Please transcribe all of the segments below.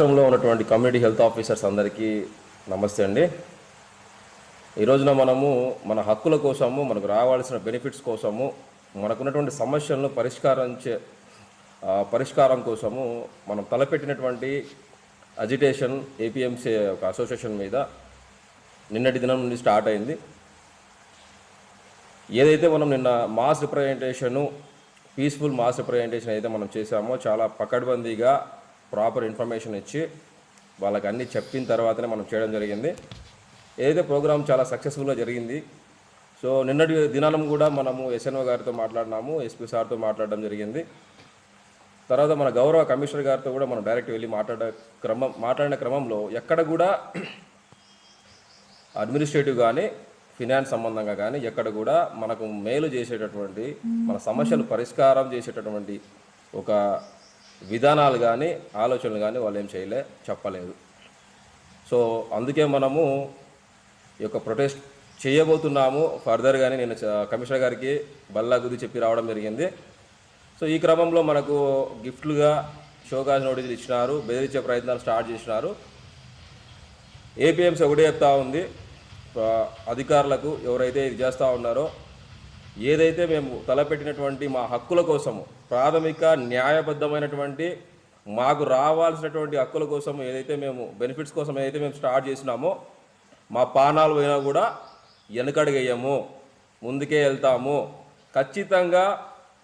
రాష్ట్రంలో ఉన్నటువంటి community health officers అందరికీ నమస్తే అండి. ఈ రోజున మనము మన హక్కుల కోసము మనకు రావాల్సిన బెనిఫిట్స్ కోసము మనకున్నటువంటి సమస్యలను పరిష్కరించే పరిష్కారం కోసము మనం తలపెట్టినటువంటి అజిటేషన్ ఏపీఎంసీ ఒక అసోసియేషన్ మీద నిన్నటి దినం నుండి స్టార్ట్ అయింది. ఏదైతే మనం నిన్న mass representation peaceful mass representation అయితే మనం చేశామో చాలా పకడ్బందీగా ప్రాపర్ ఇన్ఫర్మేషన్ ఇచ్చి వాళ్ళకి అన్నీ చెప్పిన తర్వాతనే మనం చేయడం జరిగింది. ఏదైతే ప్రోగ్రామ్ చాలా సక్సెస్ఫుల్గా జరిగింది సో నిన్నటి దినానం కూడా మనము ఎస్ఎన్ఓ గారితో మాట్లాడినాము ఎస్పీ సార్తో మాట్లాడడం జరిగింది. తర్వాత మన గౌరవ కమిషనర్ గారితో కూడా మనం డైరెక్ట్ వెళ్ళి మాట్లాడే క్రమం మాట్లాడిన క్రమంలో ఎక్కడ కూడా అడ్మినిస్ట్రేటివ్ కానీ ఫినాన్స్ సంబంధంగా కానీ ఎక్కడ కూడా మనకు మేలు చేసేటటువంటి మన సమస్యలు పరిష్కారం చేసేటటువంటి ఒక విధానాలు కానీ ఆలోచనలు కానీ వాళ్ళు ఏం చేయలే చెప్పలేదు. సో అందుకే మనము ఈ యొక్క ప్రొటెస్ట్ చేయబోతున్నాము. ఫర్దర్ కానీ నేను కమిషనర్ గారికి బల్లా గుది చెప్పి రావడం జరిగింది. సో ఈ క్రమంలో మనకు గిఫ్ట్లుగా షోకాజ్ నోటీసులు ఇచ్చినారు బెదిరించే ప్రయత్నాలు స్టార్ట్ చేసినారు. ఏపీఎంసీ ఒకటే చెప్తా ఉంది. అధికారులకు ఎవరైతే ఇది చేస్తూ ఉన్నారో ఏదైతే మేము తలపెట్టినటువంటి మా హక్కుల కోసము ప్రాథమిక న్యాయబద్ధమైనటువంటి మాకు రావాల్సినటువంటి హక్కుల కోసం ఏదైతే మేము బెనిఫిట్స్ కోసం ఏదైతే మేము స్టార్ట్ చేసినామో మా పానాలు పోయినా కూడా వెనకడిగేయము ముందుకే వెళ్తాము ఖచ్చితంగా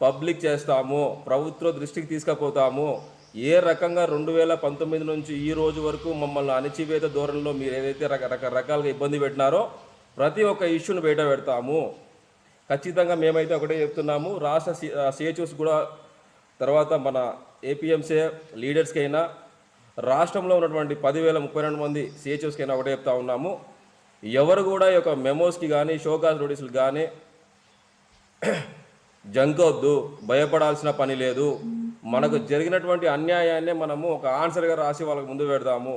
పబ్లిక్ చేస్తాము ప్రభుత్వ దృష్టికి తీసుకుపోతాము. ఏ రకంగా రెండు వేల పంతొమ్మిది నుంచి ఈ రోజు వరకు మమ్మల్ని అణచివేత ధోరణిలో మీరు ఏదైతే రక రకరకాలుగా ఇబ్బంది పెట్టినారో ప్రతి ఒక్క ఇష్యూను బయట పెడతాము. ఖచ్చితంగా మేమైతే ఒకటే చెప్తున్నాము. రాష్ట్ర సిహెచ్ఓస్ కూడా తర్వాత మన ఏపీఎంసీ లీడర్స్కి అయినా రాష్ట్రంలో ఉన్నటువంటి పదివేల ముప్పై రెండు మంది సిహెచ్ఓస్కి అయినా ఒకటే చెప్తా ఉన్నాము. ఎవరు కూడా ఈ యొక్క మెమోస్కి కానీ షోకాస్ నోటీసులు కానీ జంకొద్దు భయపడాల్సిన పని లేదు. మనకు జరిగినటువంటి అన్యాయాన్ని మనము ఒక ఆన్సర్గా రాసి వాళ్ళకి ముందు పెడతాము.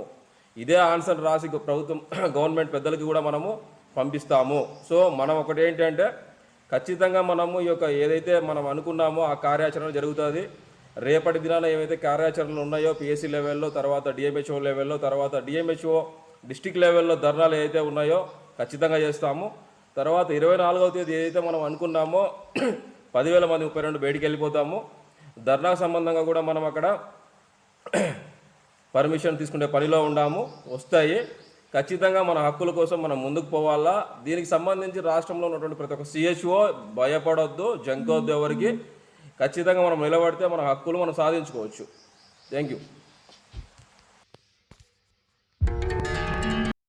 ఇదే ఆన్సర్ రాసి ప్రభుత్వం గవర్నమెంట్ పెద్దలకి కూడా మనము పంపిస్తాము. సో మనం ఒకటి ఏంటంటే ఖచ్చితంగా మనము ఈ యొక్క ఏదైతే మనం అనుకున్నామో ఆ కార్యాచరణ జరుగుతుంది. రేపటి దినాల ఏవైతే కార్యాచరణలు ఉన్నాయో పిఎస్సి లెవెల్లో తర్వాత డిఎంహెచ్ఓ లెవెల్లో తర్వాత డిఎంహెచ్ఓ డిస్టిక్ లెవెల్లో ధర్నాలు ఏదైతే ఉన్నాయో ఖచ్చితంగా చేస్తాము. తర్వాత ఇరవై నాలుగవ తేదీ ఏదైతే మనం అనుకున్నామో పదివేల మంది ముప్పై రెండు బయటికి వెళ్ళిపోతాము. ధర్నా సంబంధంగా కూడా మనం అక్కడ పర్మిషన్ తీసుకునే పనిలో ఉన్నాము వస్తాయి. ఖచ్చితంగా మన హక్కుల కోసం మనం ముందుకు పోవాలా. దీనికి సంబంధించి రాష్ట్రంలో ఉన్నటువంటి ప్రతి ఒక్క సిహెచ్ఓ భయపడొద్దు జంకొద్దు ఎవరికి. ఖచ్చితంగా మనం నిలబడితే మన హక్కులు మనం సాధించుకోవచ్చు. Thank you